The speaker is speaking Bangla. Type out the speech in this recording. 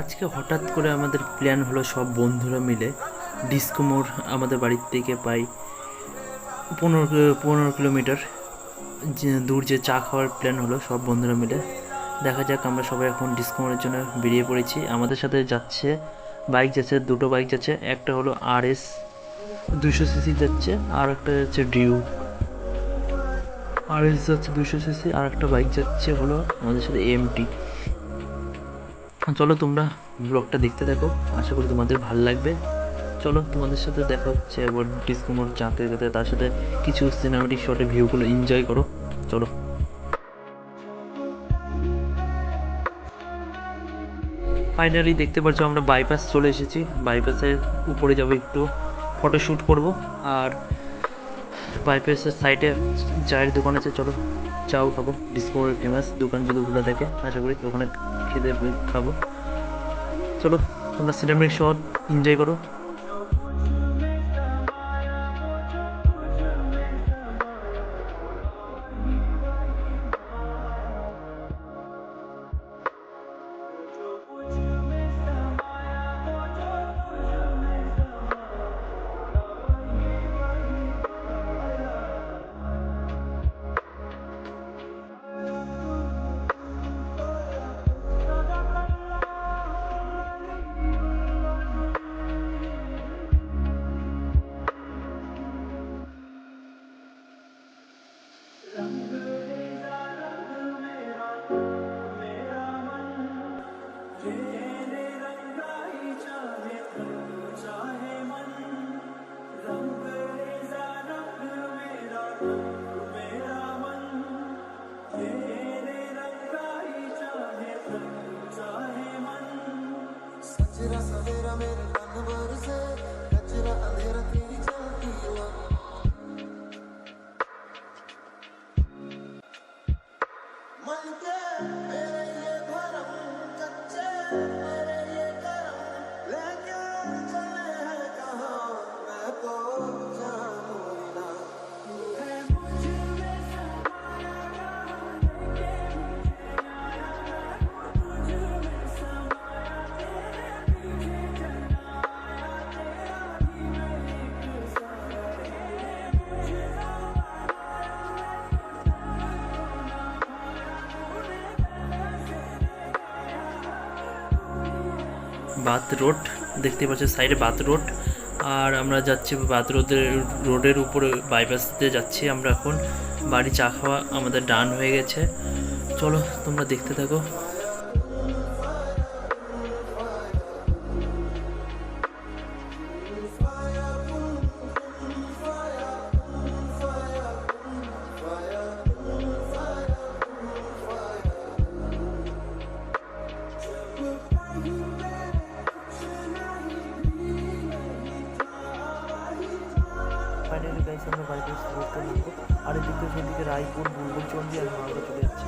আজকে হঠাৎ করে আমাদের প্ল্যান হলো সব বন্ধুরা মিলে ডিস্কো মোড় আমাদের বাড়ির থেকে প্রায় পনেরো পনেরো কিলোমিটার দূর যে চা খাওয়ার প্ল্যান হলো সব বন্ধুরা মিলে। দেখা যাক আমরা সবাই এখন ডিস্কো মোড়ের জন্য বেরিয়ে পড়েছি। আমাদের সাথে যাচ্ছে বাইক যাচ্ছে, দুটো বাইক যাচ্ছে, একটা হলো আর এস দুশো সিসি যাচ্ছে, আর একটা যাচ্ছে ডিউ আর এস যাচ্ছে দুশো সিসি আর একটা বাইক যাচ্ছে হলো আমাদের সাথে এমটি চলো তোমরা ব্লগটা দেখতে থাকো। আশা করি তোমাদের ভালো লাগবে। চলো, তোমাদের সাথে দেখা হচ্ছে একবার ডিসকোমোর যাতে যেতে। তার সাথে কিছু সিনেমাটিক শটে ভিউগুলো এনজয় করো। চলো। ফাইনালি দেখতে পাচ্ছ আমরা বাইপাস চলে এসেছি। বাইপাসের উপরে যাব একটু ফটোশ্যুট করব। আর বাইপাসের সাইডে চায়ের দোকান আছে, চলো। চাও খাব ডিসকভারি ফেমাস দোকান যদি খোলা থাকে, আশা করি ওখানে খেতে, খাব। চলো, তোমরা সিনেমিক শট এনজয় করো। বাত রোড দেখতে পাচ্ছ সাইডে বাথ রোড। আর আমরা যাচ্ছি বাথ রোডের রোডের উপরে বাইপাস দিয়ে যাচ্ছি আমরা এখন। বাড়ি চা খাওয়া আমাদের ডান হয়ে গেছে। চলো তোমরা দেখতে থাকো। ফাইনালি গাইস আমরা বাড়িতে রোডটা নামবো আর এদিকে সেদিকে রায়পুর, বুলবুল, চন্ডি আর মালদা চলে যাচ্ছে।